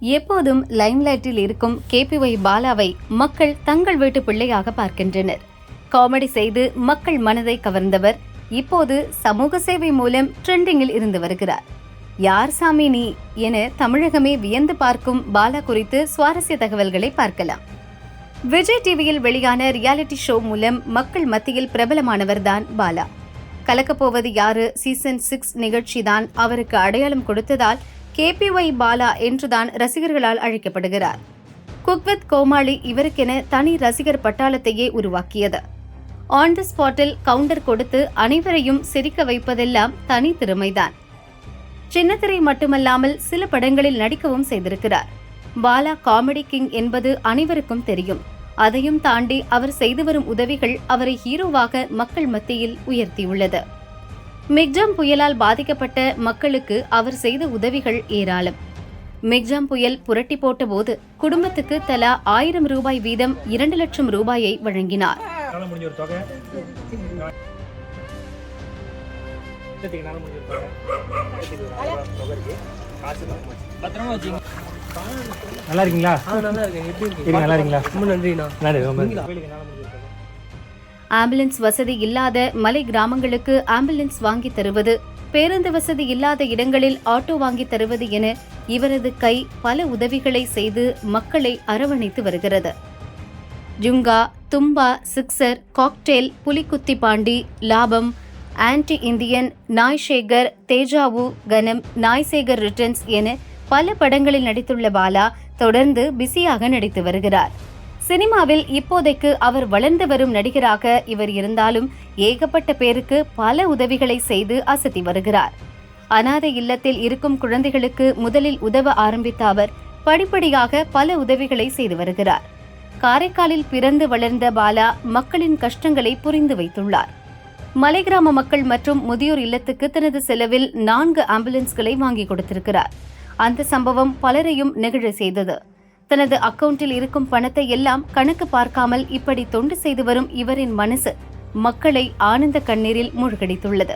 எப்போதும் லைம்லைட்டில் இருக்கும் கேபிஒய் பாலாவை மக்கள் தங்கள் வீட்டு பிள்ளையாக பார்க்கின்றனர். காமெடி செய்து மக்கள் மனதை கவர்ந்தவர் இப்போது சமூக சேவை மூலம் ட்ரெண்டிங்கில் இருந்து வருகிறார். யார் சாமி நீ? என தமிழகமே வியந்து பார்க்கும் பாலா குறித்து சுவாரஸ்ய தகவல்களை பார்க்கலாம். விஜய் டிவியில் வெளியான ரியாலிட்டி ஷோ மூலம் மக்கள் மத்தியில் பிரபலமானவர்தான் பாலா. கலக்கப்போவது யாரு? சீசன் சிக்ஸ் நிகழ்ச்சிதான் அவருக்கு அடையாளம் கொடுத்ததால் கேபிஒய் பாலா என்றுதான் ரசிகர்களால் அழைக்கப்படுகிறார். குக்வித் கோமாளி இவருக்கென தனி ரசிகர் பட்டாளத்தையே உருவாக்கியது. ஆன் தி ஸ்பாட்டில் கவுண்டர் கொடுத்து அனைவரையும் சிரிக்க வைப்பதெல்லாம் தனி திறமைதான். சின்னத்திரை மட்டுமல்லாமல் சில படங்களில் நடிக்கவும் செய்திருக்கிறார். பாலா காமெடி கிங் என்பது அனைவருக்கும் தெரியும். அதையும் தாண்டி அவர் செய்து வரும் உதவிகள் அவரை ஹீரோவாக மக்கள் மத்தியில் உயர்த்தியுள்ளது. மிக்ஜாம் புயலால் பாதிக்கப்பட்ட மக்களுக்கு அவர் செய்த உதவிகள் ஏராளம். மிக்ஜாம் புயல் புரட்டி போட்டபோது குடும்பத்துக்கு தலா ஆயிரம் ரூபாய் வீதம் இரண்டு லட்சம் ரூபாயை வழங்கினார். நல்லா இருக்கீங்களா? நல்லா இருக்கேன். எப்படி நல்லா இருக்கீங்களா? ரொம்ப நன்றிண்ணா. ஆம்புலன்ஸ் வசதி இல்லாத மலை கிராமங்களுக்கு ஆம்புலன்ஸ் வாங்கி தருவது பேருந்து வசதி இல்லாத இடங்களில் ஆட்டோ வாங்கி தருவது என இவரது கை பல உதவிகளை செய்து மக்களை அரவணைத்து வருகிறது. Junga Thumbaa sixer cocktail Pulikkuthi Pandi Laabam anti Indian Naai Sekar deja vu கனம் நாய்சேகர் ரிட்டர்ன்ஸ் என பல படங்களில் நடித்துள்ள பாலா தொடர்ந்து பிஸியாக நடித்து வருகிறார். சினிமாவில் இப்போதைக்கு அவர் வளர்ந்து வரும் நடிகராக இவர் இருந்தாலும் ஏகப்பட்ட பேருக்கு பல உதவிகளை செய்து அசத்தி வருகிறார். அனாதை இல்லத்தில் இருக்கும் குழந்தைகளுக்கு முதலில் உதவ ஆரம்பித்த அவர் படிப்படியாக பல உதவிகளை செய்து வருகிறார். காரைக்காலில் பிறந்து வளர்ந்த பாலா மக்களின் கஷ்டங்களை புரிந்து வைத்துள்ளார். மலை கிராம மக்கள் மற்றும் முதியோர் இல்லத்துக்கு தனது செலவில் நான்கு ஆம்புலன்ஸ்களை வாங்கி கொடுத்திருக்கிறார். அந்த சம்பவம் பலரையும் நெகிழ செய்தது. தனது அக்கவுண்டில் இருக்கும் பணத்தை எல்லாம் கணக்கு பார்க்காமல் இப்படி தொண்டு செய்து வரும் இவரின் மனசு மக்களை ஆனந்த கண்ணீரில் மூழ்கடித்துள்ளது.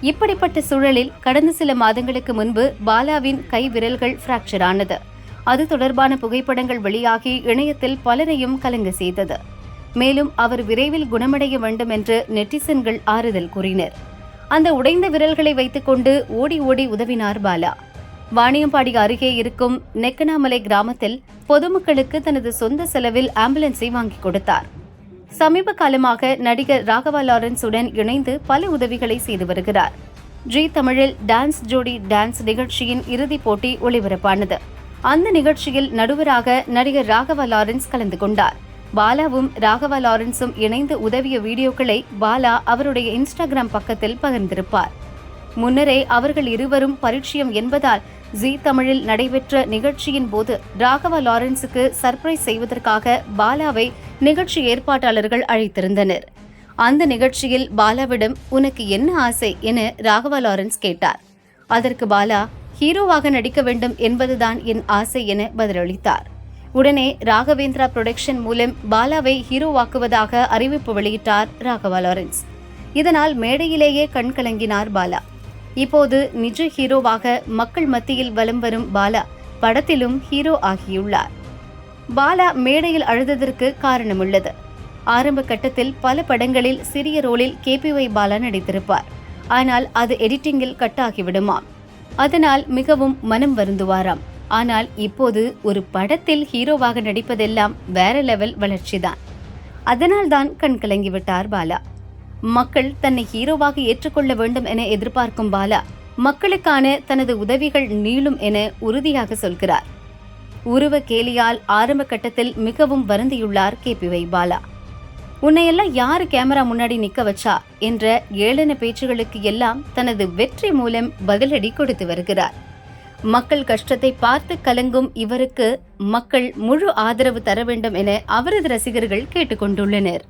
இப்படிப்பட்ட சூழலில் கடந்த சில மாதங்களுக்கு முன்பு பாலாவின் கை விரல்கள் பிராக்சர் ஆனது. அது தொடர்பான புகைப்படங்கள் வெளியாகி இணையத்தில் பலரையும் கலங்க செய்தது. மேலும் அவர் விரைவில் குணமடைய வேண்டும் என்று நெட்டிசன்கள் ஆறுதல் கூறினர். அந்த உடைந்த விரல்களை வைத்துக்கொண்டு ஓடி ஓடி உதவினார் பாலா. வாணியம்பாடி அருகே இருக்கும் நெக்கனாமலை கிராமத்தில் பொதுமக்களுக்கு தனது சொந்த செலவில் ஆம்புலன்ஸை வாங்கி கொடுத்தார். சமீப காலமாக நடிகர் ராகவா லாரன்ஸுடன் இணைந்து பல உதவிகளை செய்து வருகிறார். ஜி தமிழில் டான்ஸ் ஜோடி டான்ஸ் நிகழ்ச்சியின் இறுதிப் போட்டி ஒளிபரப்பானது. அந்த நிகழ்ச்சியில் நடுவராக நடிகர் ராகவா லாரன்ஸ் கலந்து கொண்டார். பாலாவும் ராகவா லாரன்ஸும் இணைந்து உதவிய வீடியோக்களை பாலா அவருடைய இன்ஸ்டாகிராம் பக்கத்தில் பகிர்ந்திருப்பார். முன்னரே அவர்கள் இருவரும் பரிச்சயம் என்பதால் ஜி தமிழில் நடைபெற்ற நிகழ்ச்சியின் போது ராகவா லாரன்ஸுக்கு சர்ப்ரைஸ் செய்வதற்காக பாலாவை நிகழ்ச்சி ஏற்பாட்டாளர்கள் அழைத்திருந்தனர். அந்த நிகழ்ச்சியில் பாலாவிடம் உனக்கு என்ன ஆசை? என ராகவா லாரன்ஸ் கேட்டார். அதற்கு பாலா ஹீரோவாக நடிக்க வேண்டும் என்பதுதான் என் ஆசை என பதிலளித்தார். உடனே ராகவேந்திரா புரொடக்ஷன் மூலம் பாலாவை ஹீரோவாக்குவதாக அறிவிப்பு வெளியிட்டார் ராகவா லாரன்ஸ். இதனால் மேடையிலேயே கண்கலங்கினார் பாலா. இப்போது நிஜ ஹீரோவாக மக்கள் மத்தியில் வலம் வரும் பாலா படத்திலும் ஹீரோ ஆகியுள்ளார். பாலா மேடையில் அழுததற்கு காரணமுள்ளது. ஆரம்ப கட்டத்தில் பல படங்களில் சிறிய ரோலில் கேபிஒய் பாலா நடித்திருப்பார். ஆனால் அது எடிட்டிங்கில் கட்டாகிவிடுமாம் அதனால் மிகவும் மனம் வருந்துவாராம். ஆனால் இப்போது ஒரு படத்தில் ஹீரோவாக நடிப்பதெல்லாம் வேற லெவல் வளர்ச்சிதான். அதனால்தான் கண் கலங்கிவிட்டார் பாலா. மக்கள் தன்னை ஹீரோவாக ஏற்றுக்கொள்ள வேண்டும் என எதிர்பார்க்கும் பாலா மக்களுக்கான தனது உதவிகள் நீளும் என உறுதியாக சொல்கிறார். உருவ கேலியால் ஆரம்ப கட்டத்தில் மிகவும் வருந்தியுள்ளார் கே பி வை பாலா. உன்னையெல்லாம் யாரு கேமரா முன்னாடி நிக்க வச்சா? என்ற ஏளன பேச்சுகளுக்கு எல்லாம் தனது வெற்றி மூலம் பதிலடி கொடுத்து வருகிறார். மக்கள் கஷ்டத்தை பார்த்து கலங்கும் இவருக்கு மக்கள் முழு ஆதரவு தர வேண்டும் என அவரது ரசிகர்கள் கேட்டுக்கொண்டுள்ளனர்.